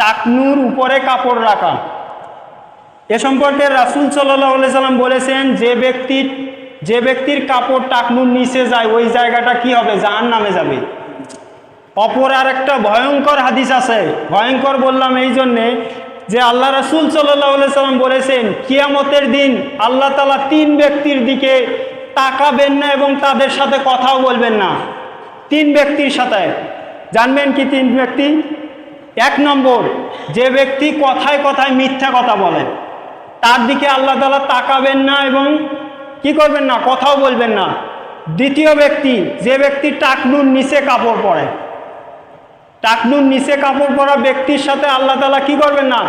টাকনুর উপরে কাপড় রাখা। এ সম্পর্কে রাসুল সাল্লাহ সাল্লাম বলেছেন, যে ব্যক্তির যে ব্যক্তির কাপড় টাকনুর নিচে যায়, ওই জায়গাটা কি হবে? জাহান নামে যাবে। অপর আর একটা ভয়ঙ্কর হাদিস আছে। ভয়ঙ্কর বললাম এই জন্যে যে আল্লাহ রসুল সাল্লাহ সাল্লাম বলেছেন, কিয়ামতের দিন আল্লাহ তালা তিন ব্যক্তির দিকে তাকাবেন না এবং তাদের সাথে কথাও বলবেন না। তিন ব্যক্তির সাথে। জানবেন কি তিন ব্যক্তি? এক নম্বর, যে ব্যক্তি কথায় কথায় মিথ্যা কথা বলে, তার দিকে আল্লাহ তালা তাকাবেন না এবং কি করবেন না, কথাও বলবেন না। দ্বিতীয় ব্যক্তি, যে ব্যক্তি টাকনুর নিচে কাপড় পরে, টাকনুর নিচে কাপড় পরা ব্যক্তির সাথে আল্লাহ তালা কি করবেন না,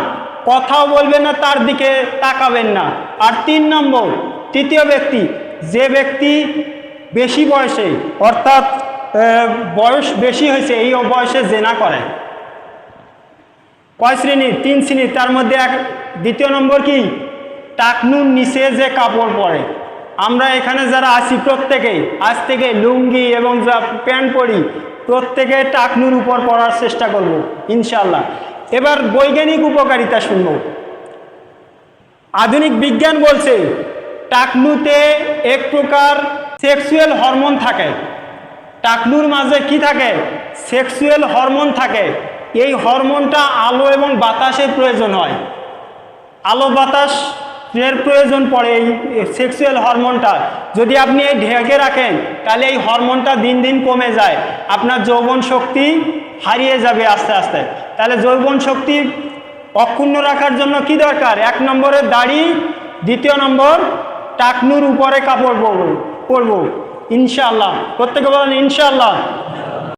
কথাও বলবেন না, তার দিকে তাকাবেন না। আর তিন নম্বর, তৃতীয় ব্যক্তি, যে ব্যক্তি বেশি বয়সে, অর্থাৎ বয়স বেশি হয়েছে, এই বয়সে জেনা করে কয় শ্রেণির তিন শ্রেণির তার মধ্যে এক, দ্বিতীয় নম্বর কি? টাকনুর নিচে যে কাপড় পরে। আমরা এখানে যারা আছি প্রত্যেকেই, আজ থেকে লুঙ্গি এবং যা প্যান্ট পরি, প্রত্যেকে টাকনুর উপর পড়ার চেষ্টা করব ইনশাল্লাহ এবার বৈজ্ঞানিক উপকারিতা শুনব। আধুনিক বিজ্ঞান বলছে, টাকনুতে এক প্রকার সেক্সুয়াল হরমোন থাকে। টাকনুর মাঝে কি থাকে? সেক্সুয়াল হরমোন থাকে। এই হরমোনটা আলো এবং বাতাসের প্রয়োজন হয়। আলো, বাতাস, এর প্রয়োজন পড়ে এই সেক্সুয়াল হরমোনটা যদি আপনি এই ঢেকে রাখেন, তাহলে এই হরমোনটা দিন দিন কমে যায়। আপনার যৌবন শক্তি হারিয়ে যাবে আস্তে আস্তে। তাহলে যৌবন শক্তি অক্ষুণ্ণ রাখার জন্য কি দরকার? এক নম্বরে দাড়ি, দ্বিতীয় নম্বর টাকনুর উপরে কাপড় পরব, পরবো। ইনশাআল্লাহ। প্রত্যেকে বলেন ইনশাআল্লাহ।